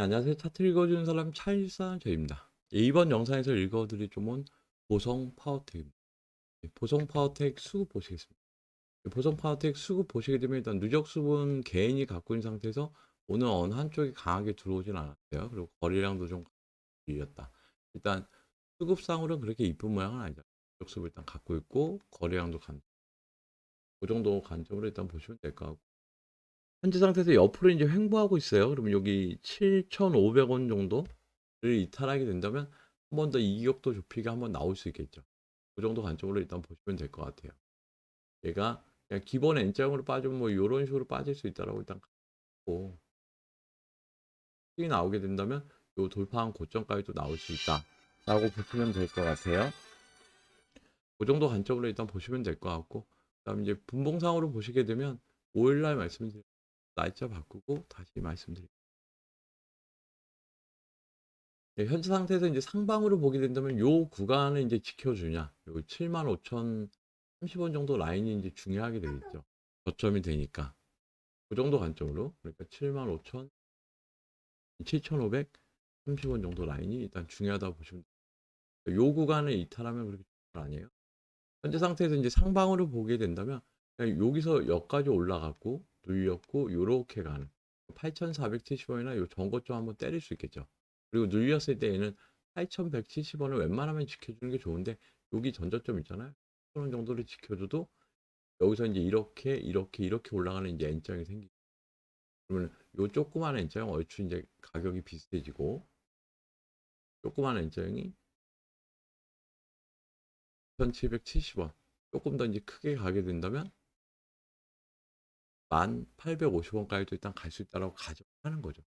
네, 안녕하세요. 차트 읽어주는 사람 차일사저입니다. 예, 이번 영상에서 읽어드릴 종목은 보성 파워텍입니다. 예, 보성 파워텍 수급 보시겠습니다. 예, 보성 파워텍 수급 보시게 되면 일단 누적 수분 개인이 갖고 있는 상태에서 오늘 어느 한쪽이 강하게 들어오진 않았어요. 그리고 거래량도 좀 밀렸다. 일단 수급상으로는 그렇게 이쁜 모양은 아니죠. 누적 수분 일단 갖고 있고 거래량도 간. 그 정도 관점으로 일단 보시면 될 것 같고. 현재 상태에서 옆으로 이제 횡보하고 있어요. 그러면 여기 7,500원 정도를 이탈하게 된다면 한 번 더 이격도 좁히가 한번 나올 수 있겠죠. 그 정도 관점으로 일단 보시면 될 것 같아요. 얘가 그냥 기본 N자형으로 빠지면 뭐 이런 식으로 빠질 수 있다라고 일단 갖고 이 나오게 된다면 요 돌파한 고점까지도 나올 수 있다라고 보시면 될 것 같아요. 그 정도 관점으로 일단 보시면 될 것 같고 그다음 이제 분봉상으로 보시게 되면 5일날 말씀드린 날짜 바꾸고 다시 말씀드릴게요. 네, 현재 상태에서 이제 상방으로 보게 된다면 요 구간을 이제 지켜주냐, 요 75,030원 정도 라인이 이제 중요하게 되겠죠. 저점이 되니까 그 정도 관점으로 그러니까 75,000, 7,530원 정도 라인이 일단 중요하다고 보시면 돼요. 요 구간을 이탈하면 그렇게 거 아니에요. 현재 상태에서 이제 상방으로 보게 된다면 여기서 여기까지 올라갔고 눌렸고 요렇게 가는 8,470원이나 요 전고점 한번 때릴 수 있겠죠. 그리고 눌렸을 때 얘는 8,170원을 웬만하면 지켜주는 게 좋은데 여기 전저점 있잖아요. 1,000원 정도를 지켜줘도 여기서 이제 이렇게 이렇게 이렇게 올라가는 이제 N장이 생기죠. 그러면 요 조그만 N장 얼추 이제 가격이 비슷해지고 조그만 N장이 1,770원 조금 더 이제 크게 가게 된다면 1,850원까지도 일단 갈 수 있다라고 가정하는 거죠.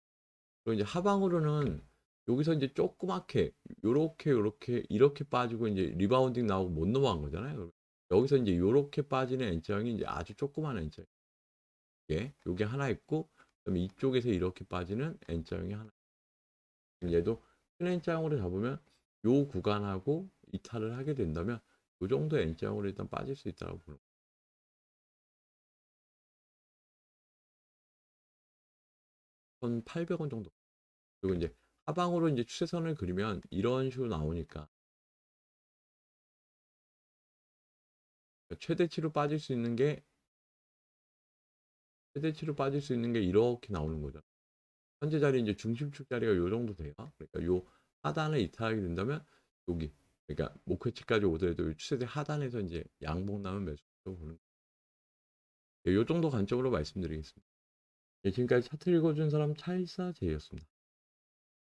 그리고 이제 하방으로는 여기서 이제 조그맣게 요렇게 요렇게 이렇게 빠지고 이제 리바운딩 나오고 못 넘어간 거잖아요. 여기서 이제 요렇게 빠지는 N장이 이제 아주 조그만 N장. 예, 요게 하나 있고 그다음에 이쪽에서 이렇게 빠지는 N장이 하나. 얘도 큰 N장으로 잡으면 요 구간하고 이탈을 하게 된다면 요 정도 N장으로 일단 빠질 수 있다고 보는 거예요. 1,800원 정도. 그리고 이제 하방으로 이제 추세선을 그리면 이런 식으로 나오니까 최대치로 빠질 수 있는 게 최대치로 빠질 수 있는 게 이렇게 나오는 거죠. 현재 자리 이제 중심축 자리가 요 정도 돼요. 그러니까 요 하단을 이탈하게 된다면 여기 그러니까 목표치까지 오더라도 요 추세대 하단에서 이제 양봉 나면 매수로 보는 거예요. 요 정도 관점으로 말씀드리겠습니다. 예, 지금까지 차트 읽어준 사람 차일사제였습니다.